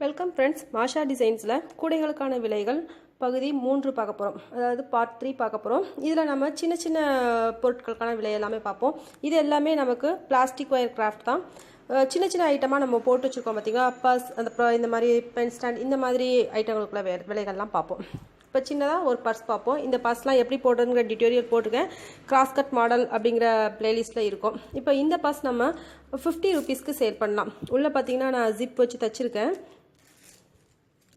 Welcome friends மாஷா டிசைன்ஸில் கூடைகளுக்கான விலைகள் பகுதி மூன்று பார்க்க போகிறோம் அதாவது பார்ட் த்ரீ பார்க்க போகிறோம் இதில் நம்ம சின்ன சின்ன பொருட்களுக்கான விலை எல்லாமே பார்ப்போம். இது எல்லாமே நமக்கு பிளாஸ்டிக் ஒயர் கிராஃப்ட் தான். சின்ன சின்ன ஐட்டமாக நம்ம போட்டு வச்சுருக்கோம் பார்த்தீங்களா பர்ஸ் அந்த அப்புறம் இந்த மாதிரி பென் ஸ்டாண்ட் இந்த மாதிரி ஐட்டங்களுக்குள்ள வே விலைகள்லாம் பார்ப்போம். இப்போ சின்னதாக ஒரு பர்ஸ் பார்ப்போம். இந்த பர்ஸ்லாம் எப்படி போடுறதுங்கிற டியூட்டோரியல் போட்டிருக்கேன் கிராஸ் கட் மாடல் அப்படிங்கிற பிளேலிஸ்ட்டில் இருக்கும். இப்போ இந்த பர்ஸ் நம்ம ஃபிஃப்டி ருபீஸ்க்கு சேல் பண்ணலாம். உள்ளே பார்த்தீங்கன்னா நான் ஜிப் வச்சு தச்சிருக்கேன்.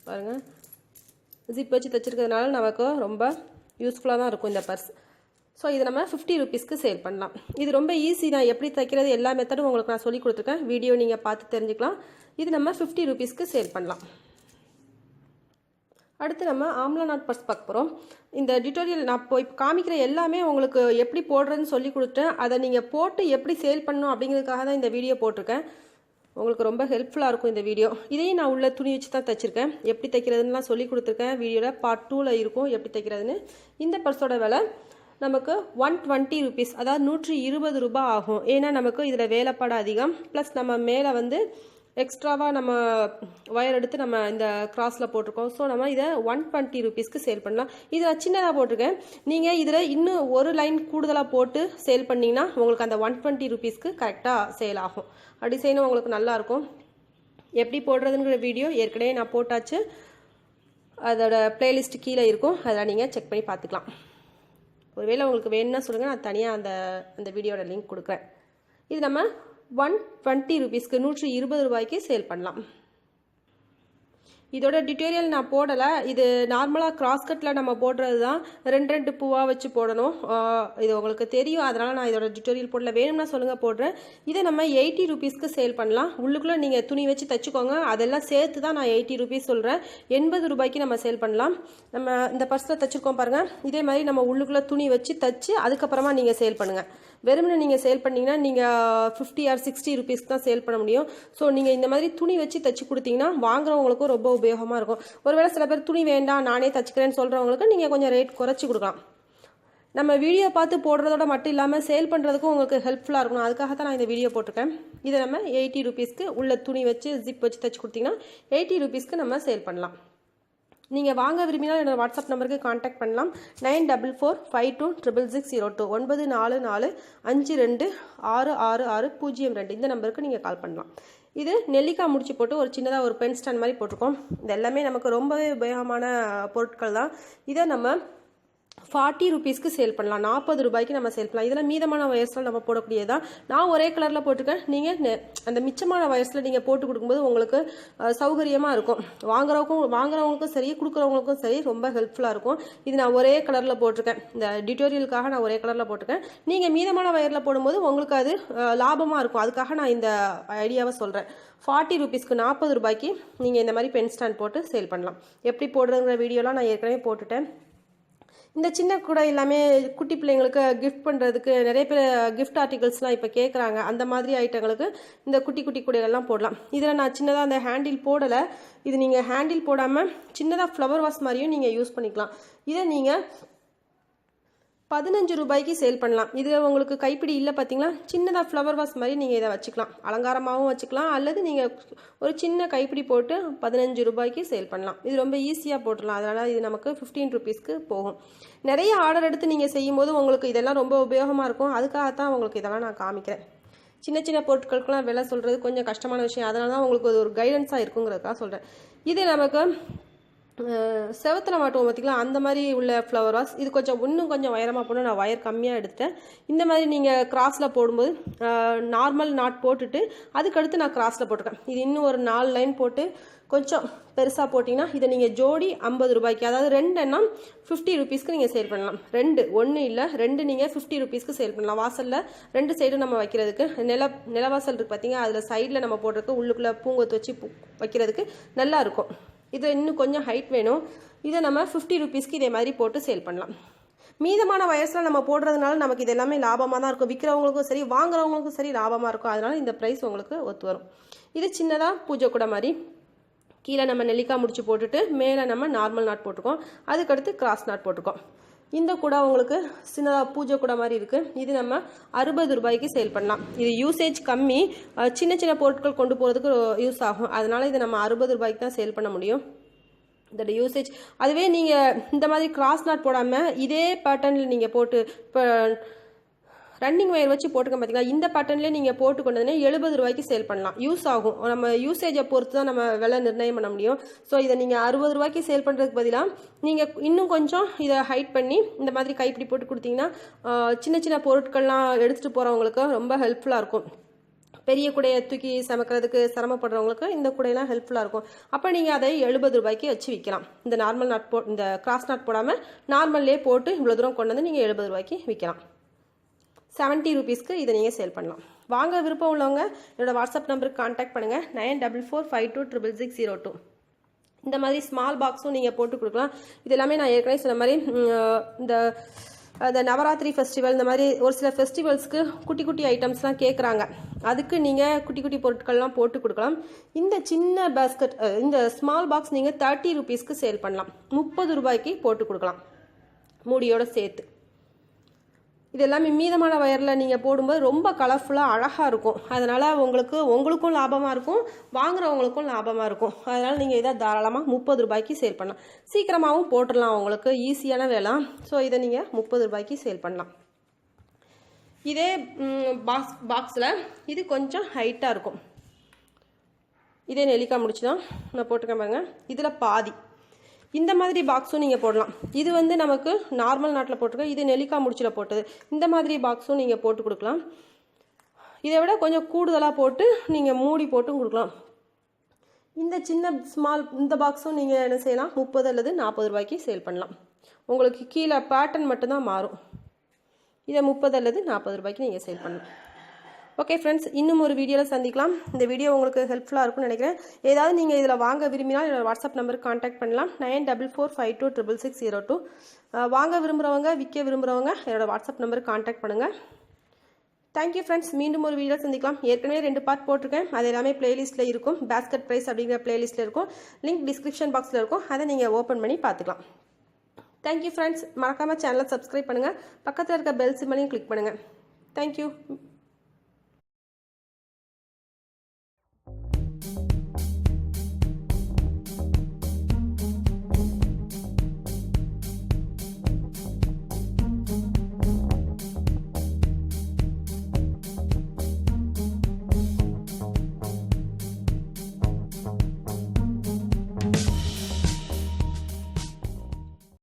பாருங்கள் ஜிப் வச்சு தைச்சிருக்கிறதுனால நமக்கு ரொம்ப யூஸ்ஃபுல்லாக தான் இருக்கும் இந்த பர்ஸ் ஸோ இது நம்ம ஃபிஃப்டி ருபீஸ்க்கு சேல் பண்ணலாம். இது ரொம்ப ஈஸி தான் எப்படி தைக்கிறது எல்லா மெத்தடும் உங்களுக்கு நான் சொல்லி கொடுத்துருக்கேன். வீடியோ நீங்கள் பார்த்து தெரிஞ்சுக்கலாம். இது நம்ம ஃபிஃப்டி ருபீஸ்க்கு சேல் பண்ணலாம். அடுத்து நம்ம ஆம்லா நாட் பர்ஸ் பார்க்க போகிறோம் இந்த டியூட்டோரியல் நான் இப்போ இப்போ காமிக்கிற எல்லாமே உங்களுக்கு எப்படி போடுறதுன்னு சொல்லி கொடுத்துட்டேன். அதை நீங்கள் போட்டு எப்படி சேல் பண்ணணும் அப்படிங்கிறதுக்காக தான் இந்த வீடியோ போட்டிருக்கேன். உங்களுக்கு ரொம்ப ஹெல்ப்ஃபுல்லாக இருக்கும் இந்த வீடியோ இதையும் நான் உள்ள துணி வச்சு தான் தைச்சிருக்கேன். எப்படி தைக்கிறதுலாம் சொல்லி கொடுத்துருக்கேன். வீடியோவில் பார்ட் டூவில் இருக்கும். எப்படி தைக்கிறதுன்னு. இந்த பர்ஸோட விலை நமக்கு ஒன் டுவெண்ட்டி ருபீஸ் அதாவது நூற்றி இருபது ரூபாய் ஆகும். ஏன்னா நமக்கு இதில் வேலைப்பாடு அதிகம். ப்ளஸ் நம்ம மேலே வந்து எக்ஸ்ட்ராவாக நம்ம ஒயர் எடுத்து நம்ம இந்த கிராஸில் போட்டிருக்கோம். ஸோ நம்ம இதை ஒன் டுவெண்ட்டி ருபீஸ்க்கு சேல் பண்ணலாம். இதை நான் சின்னதாக போட்டிருக்கேன். நீங்கள் இதில் இன்னும் ஒரு லைன் கூடுதலாக போட்டு சேல் பண்ணிங்கன்னா உங்களுக்கு அந்த ஒன் டுவெண்ட்டி ருபீஸ்க்கு கரெக்டாக சேல் ஆகும். டிசைனும் உங்களுக்கு நல்லாயிருக்கும் எப்படி போடுறதுங்கிற வீடியோ ஏற்கனவே நான் போட்டாச்சு. அதோட பிளேலிஸ்ட் கீழே இருக்கும். அதில் நீங்கள் செக் பண்ணி பார்த்துக்கலாம். ஒருவேளை உங்களுக்கு வேணும்னா சொல்லுங்கள் நான் தனியாக அந்த அந்த வீடியோட லிங்க் கொடுக்குறேன். இது நம்ம ஒன் டுவெண்ட்டி ருபீஸ்க்கு நூற்றி இருபது ரூபாய்க்கு சேல் பண்ணலாம். இதோட டியூட்டோரியல் நான் போடலை. இது நார்மலாக கிராஸ் கட்டில் நம்ம போடுறது தான் ரெண்டு ரெண்டு பூவாக வச்சு போடணும். இது உங்களுக்கு தெரியும். அதனால் நான் இதோட டிட்டோரியல் போடல. வேணும்னா சொல்லுங்கள் போடுறேன். இதை நம்ம எயிட்டி ருபீஸ்க்கு சேல் பண்ணலாம். உள்ளுக்குள்ளே நீங்கள் துணி வச்சு தச்சுக்கோங்க. அதெல்லாம் சேர்த்து தான் நான் எயிட்டி ருபீஸ் சொல்கிறேன் எண்பது ரூபாய்க்கு நம்ம சேல் பண்ணலாம். நம்ம இந்த பர்ஸில் தச்சுருக்கோம் பாருங்கள் இதே மாதிரி நம்ம உள்ளுக்குள்ளே துணி வச்சு தச்சு அதுக்கப்புறமா நீங்கள் சேல் பண்ணுங்கள் வெறுமனை நீங்கள் சேல் பண்ணீங்கன்னா நீங்கள் ஃபிஃப்டி ஆர் சிக்ஸ்டி ருபீஸ்க்கு தான் சேல் பண்ண முடியும். ஸோ நீங்கள் இந்த மாதிரி துணி வச்சு தச்சு கொடுத்தீங்கன்னா வாங்குறவங்களுக்கும் ரொம்ப உபயோகமாக இருக்கும். ஒருவேளை சில பேர் துணி வேண்டாம் நானே தச்சுக்கிறேன்னு சொல்கிறவங்களுக்கு நீங்கள் கொஞ்சம் ரேட் குறைச்சி கொடுக்கலாம். நம்ம வீடியோ பார்த்து போடுறதோட மட்டும் இல்லாமல் சேல் பண்ணுறதுக்கும் உங்களுக்கு ஹெல்ப்ஃபுல்லாக இருக்கணும். அதுக்காக தான் நான் இந்த வீடியோ போட்டிருக்கேன். இதை நம்ம எயிட்டி ருபீஸ்க்கு உள்ள துணி வச்சு ஜிப் வச்சு தச்சு கொடுத்தீங்கன்னா எயிட்டி ருபீஸ்க்கு நம்ம சேல் பண்ணலாம். நீங்கள் வாங்க விரும்பினால் என்னோட வாட்ஸ்அப் நம்பருக்கு காண்டாக்ட் பண்ணலாம். Nine double four five two triple six zero two ஒன்பது நாலு நாலு அஞ்சு ரெண்டு ஆறு ஆறு ஆறு பூஜ்ஜியம் ரெண்டு. இந்த நம்பருக்கு நீங்கள் கால் பண்ணலாம். இது நெல்லிக்காய் முடிச்சு போட்டு ஒரு சின்னதாக ஒரு பென் ஸ்டாண்ட் மாதிரி போட்டிருக்கோம். இது எல்லாமே நமக்கு ரொம்பவே உபயோகமான பொருட்கள் தான் இதை நம்ம ஃபார்ட்டி ருபீஸ்க்கு சேல் பண்ணலாம். நாற்பது ரூபாய்க்கு நம்ம சேல் பண்ணலாம். இதில் மீதமான வயசில் நம்ம போடக்கூடியதான் நான் ஒரே கலரில் போட்டிருக்கேன். நீங்கள் அந்த மிச்சமான வயசில் நீங்கள் போட்டு கொடுக்கும்போது உங்களுக்கு சௌகரியமாக இருக்கும். வாங்குறவங்களுக்கும் வாங்குறவங்களுக்கும் சரி கொடுக்குறவங்களுக்கும் சரி ரொம்ப ஹெல்ப்ஃபுல்லாக இருக்கும். இது நான் ஒரே கலரில் போட்டிருக்கேன். இந்த டியூட்டோரியலுக்காக நான் ஒரே கலரில் போட்டிருக்கேன். நீங்கள் மீதமான வயரில் போடும்போது உங்களுக்கு அது லாபமாக இருக்கும். அதுக்காக நான் இந்த ஐடியாவை சொல்கிறேன் ஃபார்ட்டி ருபீஸ்க்கு நாற்பது ரூபாய்க்கு நீங்கள் இந்த மாதிரி பென் ஸ்டாண்ட் போட்டு சேல் பண்ணலாம். எப்படி போடுறதுங்கிற வீடியோலாம் நான் ஏற்கனவே போட்டுட்டேன். இந்த சின்ன கூட எல்லாமே குட்டி பிள்ளைங்களுக்கு கிஃப்ட் பண்ணுறதுக்கு நிறைய பேர் கிஃப்ட் ஆர்டிகல்ஸ்லாம் இப்போ கேட்குறாங்க அந்த மாதிரி ஐட்டங்களுக்கு இந்த குட்டி குட்டி கூடைகள்லாம் போடலாம். இதில் நான் சின்னதாக அந்த ஹேண்டில் போடலை. இது நீங்கள் ஹேண்டில் போடாமல் சின்னதாக ஃப்ளவர் வாஷ் மாதிரியும் நீங்கள் யூஸ் பண்ணிக்கலாம். இதை நீங்கள் பதினஞ்சு ரூபாய்க்கு சேல் பண்ணலாம். இது உங்களுக்கு கைப்பிடி இல்லை பார்த்தீங்களா சின்னதாக ஃப்ளவர் வாஸ் மாதிரி நீங்கள் இதை வச்சுக்கலாம். அலங்காரமாகவும் வச்சுக்கலாம். அல்லது நீங்கள் ஒரு சின்ன கைப்பிடி போட்டு பதினஞ்சு ரூபாய்க்கு சேல் பண்ணலாம். இது ரொம்ப ஈஸியாக போட்டுடலாம். அதனால் இது நமக்கு ஃபிஃப்டீன் ருபீஸ்க்கு போகும். நிறைய ஆர்டர் எடுத்து நீங்கள் செய்யும்போது உங்களுக்கு இதெல்லாம் ரொம்ப உபயோகமாக இருக்கும். அதுக்காகத்தான் உங்களுக்கு இதெல்லாம் நான் காமிக்கிறேன். சின்ன சின்ன பொருட்களுக்கெல்லாம் விலை சொல்கிறது கொஞ்சம் கஷ்டமான விஷயம். அதனால தான் உங்களுக்கு ஒரு கைடன்ஸாக இருக்குங்கிறதுக்காக சொல்கிறேன் இது நமக்கு செவத்தில் மாட்டுவோம் பார்த்திங்களா அந்த மாதிரி உள்ள ஃப்ளவர் வாஸ் இது கொஞ்சம் இன்னும் கொஞ்சம் உயரமாக போடணும். நான் ஒயர் கம்மியாக எடுத்தேன் இந்த மாதிரி நீங்கள் கிராஸில் போடும்போது நார்மல் நாட் போட்டுட்டு அதுக்கடுத்து நான் கிராஸில் போட்டிருக்கேன். இது இன்னும் ஒரு நாலு லைன் போட்டு கொஞ்சம் பெருசாக போட்டிங்கன்னா இதை நீங்கள் ஜோடி ஐம்பது ரூபாய்க்கு அதாவது ரெண்டு எண்ணம் ஃபிஃப்டி ருபீஸ்க்கு நீங்கள் சேல் பண்ணலாம். ரெண்டு ஒன்று இல்லை ரெண்டு நீங்கள் ஃபிஃப்டி ருபீஸ்க்கு சேல் பண்ணலாம். வாசலில் ரெண்டு சைடும் நம்ம வைக்கிறதுக்கு நில நிலவாசல் இருக்குது பார்த்தீங்க அதில் சைடில் நம்ம போடுறதுக்கு உள்ளுக்குள்ளே பூங்கொத்து வச்சு வைக்கிறதுக்கு நல்லாயிருக்கும் இது இன்னும் கொஞ்சம் ஹைட் வேணும். இதை நம்ம ஃபிஃப்டி ருபீஸ்க்கு இதே மாதிரி போட்டு சேல் பண்ணலாம். மீதமான வயசில் நம்ம போடுறதுனால நமக்கு இது எல்லாமே லாபமாக தான் இருக்கும். விற்கிறவங்களுக்கும் சரி வாங்குறவங்களுக்கும் சரி லாபமாக இருக்கும். அதனால இந்த ப்ரைஸ் உங்களுக்கு ஒத்து வரும். இது சின்னதாக பூஜை கூட மாதிரி. கீழே நம்ம நெல்லிக்காய் முடிச்சு போட்டுட்டு மேலே நம்ம நார்மல் நாட் போட்டுக்கோம் அதுக்கடுத்து கிராஸ் நாட் போட்டிருக்கோம். இந்த கூட உங்களுக்கு சின்னதாக பூஜை கூட மாதிரி இருக்குது இது நம்ம அறுபது ரூபாய்க்கு சேல் பண்ணலாம். இது யூசேஜ் கம்மி சின்ன சின்ன பொருட்கள் கொண்டு போகிறதுக்கு யூஸ் ஆகும். அதனால் இது நம்ம அறுபது ரூபாய்க்கு தான் சேல் பண்ண முடியும். இதோட யூசேஜ் அதுவே நீங்கள் இந்த மாதிரி கிராஸ் நாட் போடாமல் இதே பேட்டர்னில் நீங்கள் போட்டு இப்போ ரன்னிங் ஒயர் வச்சு போட்டுக்க பார்த்தீங்களா இந்த பட்டன்லேயே நீங்கள் போட்டு கொண்டதுனே எழுபது ரூபாய்க்கு சேல் பண்ணலாம். யூஸ் ஆகும். நம்ம யூசேஜை பொறுத்து தான் நம்ம விலை நிர்ணயம் பண்ண முடியும். ஸோ இதை நீங்கள் அறுபது ரூபாய்க்கு சேல் பண்ணுறதுக்கு பதிலாக நீங்கள் இன்னும் கொஞ்சம் இதை ஹைட் பண்ணி இந்த மாதிரி கைப்பிடி போட்டு கொடுத்தீங்கன்னா சின்ன சின்ன பொருட்கள்லாம் எடுத்துகிட்டு போகிறவங்களுக்கு ரொம்ப ஹெல்ப்ஃபுல்லாக இருக்கும். பெரிய குடையை தூக்கி சமைக்கிறதுக்கு சிரமப்படுறவங்களுக்கு இந்த கூடையெல்லாம் ஹெல்ப்ஃபுல்லாக இருக்கும். அப்போ நீங்கள் அதை எழுபது ரூபாய்க்கு வச்சு விற்கலாம் இந்த நார்மல் நாட் போ இந்த கிராஸ் நாட் போடாமல் நார்மல்லே போட்டு இவ்வளோ தூரம் கொண்டு வந்து நீங்கள் எழுபது ரூபாய்க்கு விற்கலாம் செவன்ட்டி ருபீஸ்க்கு இதை நீங்கள் சேல் பண்ணலாம். வாங்க விருப்பம் உள்ளவங்க என்னோடய வாட்ஸ்அப் நம்பருக்கு காண்டாக்ட் பண்ணுங்கள் nine double four five two triple six zero two. இந்த மாதிரி ஸ்மால் பாக்ஸும் நீங்கள் போட்டு கொடுக்கலாம். இது எல்லாமே நான் ஏற்கனவே சொன்ன மாதிரி இந்த அந்த நவராத்திரி ஃபெஸ்டிவல் இந்த மாதிரி ஒரு சில ஃபெஸ்டிவல்ஸ்க்கு குட்டி குட்டி ஐட்டம்ஸ்லாம் கேட்குறாங்க அதுக்கு நீங்கள் குட்டி குட்டி பொருட்கள்லாம் போட்டு கொடுக்கலாம். இந்த சின்ன பாஸ்கெட் இந்த ஸ்மால் பாக்ஸ் நீங்கள் தேர்ட்டி ருபீஸ்க்கு சேல் பண்ணலாம். முப்பது ரூபாய்க்கு போட்டு கொடுக்கலாம். மூடியோட சேர்த்து. இது எல்லாமே மீதமான வயரில் நீங்கள் போடும்போது ரொம்ப கலர்ஃபுல்லாக அழகாக இருக்கும். அதனால் உங்களுக்கு உங்களுக்கும் லாபமாக இருக்கும் வாங்குறவங்களுக்கும் லாபமாக இருக்கும். அதனால் நீங்கள் இதை தாராளமாக முப்பது ரூபாய்க்கு சேல் பண்ணலாம். சீக்கிரமாகவும் போட்டுடலாம் உங்களுக்கு ஈஸியான வேலை. ஸோ இதை நீங்கள் முப்பது ரூபாய்க்கு சேல் பண்ணலாம். இதே பாக்ஸ் பாக்ஸில் இது கொஞ்சம் ஹைட்டாக இருக்கும். இதே நெல்லிக்காய் முடிச்சு தான் நான் போட்டுக்கேன் பாருங்க. இதில் பாதி. இந்த மாதிரி பாக்ஸும் நீங்கள் போடலாம். இது வந்து நமக்கு நார்மல் நாட்டில் போட்டிருக்கோம் இது நெல்லிக்காய் முடிச்சில் போட்டது. இந்த மாதிரி பாக்ஸும் நீங்கள் போட்டு கொடுக்கலாம். இதை விட கொஞ்சம் கூடுதலாக போட்டு நீங்கள் மூடி போட்டும் கொடுக்கலாம். இந்த சின்ன ஸ்மால் இந்த பாக்ஸும் நீங்கள் என்ன செய்யலாம்? முப்பது அல்லது நாற்பது ரூபாய்க்கு சேல் பண்ணலாம். உங்களுக்கு கீழே பேட்டர்ன் மட்டும்தான் மாறும். இதை முப்பது அல்லது நாற்பது ரூபாய்க்கு நீங்கள் சேல் பண்ணலாம். ஓகே ஃப்ரெண்ட்ஸ் இன்னும் ஒரு வீடியோவில் சந்திக்கலாம். இந்த வீடியோ உங்களுக்கு ஹெல்ப்ஃபுல்லாக இருக்கும்னு நினைக்கிறேன். ஏதாவது நீங்கள் இதில் வாங்க விரும்பினால் என்னோட வாட்ஸ்அப் நம்பருக்கு காண்டாக்ட் பண்ணலாம். Nine double four five two triple six zero two வாங்க விரும்புகிறவங்க விற்க விரும்புகிறவங்க என்னோட வாட்ஸ்அப் நம்பருக்கு காண்டாக்ட் பண்ணுங்கள் தேங்க்யூ ஃப்ரெண்ட்ஸ் மீண்டும் ஒரு வீடியோ சந்திக்கலாம். ஏற்கனவே ரெண்டு பார்ட் போட்டிருக்கேன். அது எல்லாமே பிளேலிஸ்ட்டில் இருக்கும். பேஸ்கட் ப்ரைஸ் அப்படிங்கிற பிளேலிஸ்ட்டில் இருக்கும். லிங்க் டிஸ்கிரிப்ஷன் பாக்ஸில் இருக்கும். அதை நீங்கள் ஓப்பன் பண்ணி பார்த்துக்கலாம். தேங்க்யூ ஃப்ரெண்ட்ஸ் மறக்காமல் சேனலை சப்ஸ்கிரைப் பண்ணுங்கள் பக்கத்தில் இருக்க பெல் சிம்மலையும் கிளிக் பண்ணுங்கள் தேங்க்யூ